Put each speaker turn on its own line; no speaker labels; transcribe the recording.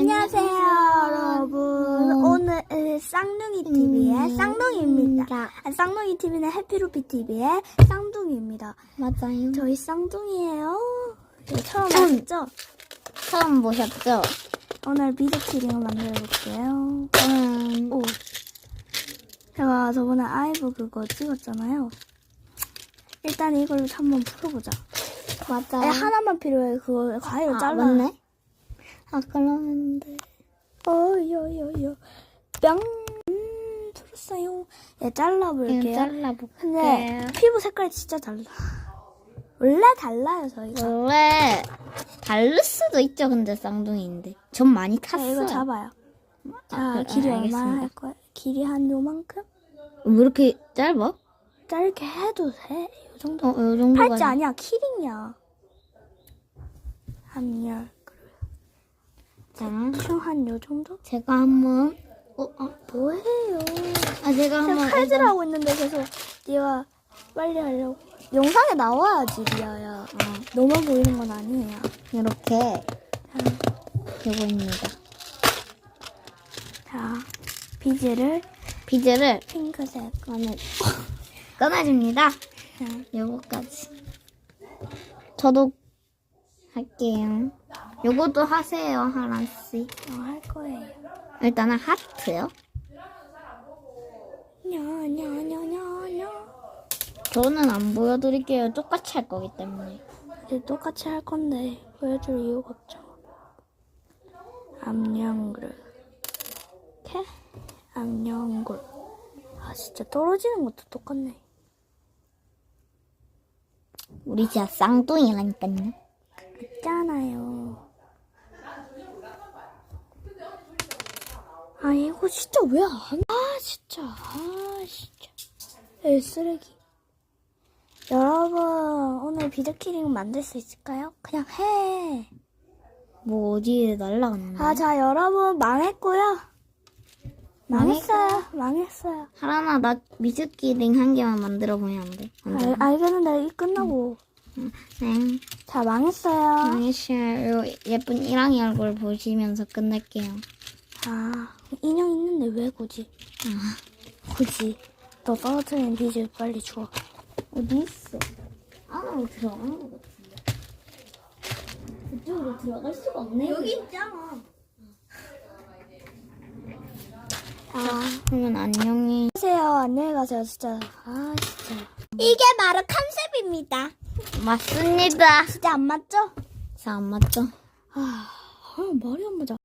안녕하세요, 여러분. 오늘 쌍둥이 TV의 쌍둥이입니다. 아, 쌍둥이 TV는 해피루피 TV의 쌍둥이입니다.
맞아요.
저희 쌍둥이에요. 네, 처음 봤죠?
처음 보셨죠?
오늘 비즈키링을 만들어 볼게요.
음,
오. 제가 저번에 아이브 그거 찍었잖아요. 일단 이걸 한번 풀어보자.
맞아요.
아니, 하나만 필요해. 그거 과일을
아,
잘라.
맞네. 아, 그러는데.
어여여여 뿅 음, 풀었어요 얘 잘라볼게요
그냥 잘라볼게요.
근데 피부 색깔이 진짜 달라 원래 달라요 저희가
원래 다를 수도 있죠, 근데 쌍둥이인데. 전 많이
자
탔어요.
이거 잡아요 자
그래,
길이 얼마나
알겠습니다.
할 거예요 길이 한 요만큼
왜 이렇게 짧아?
짧게 해도 돼 요 정도
어, 요 정도가.
팔찌 아니야 키링이야 한열
자,
흉한요 정도
제가 한번, 어, 아,
뭐해요
아, 제가 한번.
제가 칼질 하고 있는데 계속 네가 빨리 하려고 영상에 나와야지 리아야
어,
너만 보이는 건 아니에요
이렇게 있습니다.
자 비즈를
비즈를
핑크색
꺼내, 꺼내줍니다.
자,
요거까지. 저도 할게요. 요것도 하세요, 하나씩.
어, 할 거예요
일단은 하트요.
냐냐냐냐냐
저는 안 보여드릴게요. 똑같이 할 거기 때문에.
이제 똑같이 할 건데 보여줄 이유가 없죠 암령글 이렇게 암령글 아 진짜 떨어지는 것도 똑같네
우리 진짜 쌍둥이라니까요.
있잖아요. 아 이거 진짜 왜 안? 아 진짜 아 진짜. 에 쓰레기. 여러분 오늘 비드키링 만들 수 있을까요? 그냥 해.
뭐 어디에 날라갔나?
아 자 여러분 망했고요. 망했어요. 망했어요.
하라나 나 미스키링 한 개만 만들어 보면 안 돼? 안 돼.
알, 알겠는데 이 끝나고
네.
자 망했어요.
망했어요. 예쁜 이랑이 얼굴 보시면서 끝낼게요.
아 인형 있는데 왜 굳이?
아,
굳이 너 떨어뜨린 비즈 빨리 줘.
어디 있어? 안으로 들어간 것 같은데. 그쪽으로 들어갈 수가 없네. 여기
있잖아. 아,
그러면 안녕히.
안녕하세요. 안녕히 가세요. 진짜. 아, 진짜. 이게 바로 컨셉입니다.
맞습니다.
진짜 안 맞죠?
자, 안 맞죠?
아, 아 말이 안 맞아.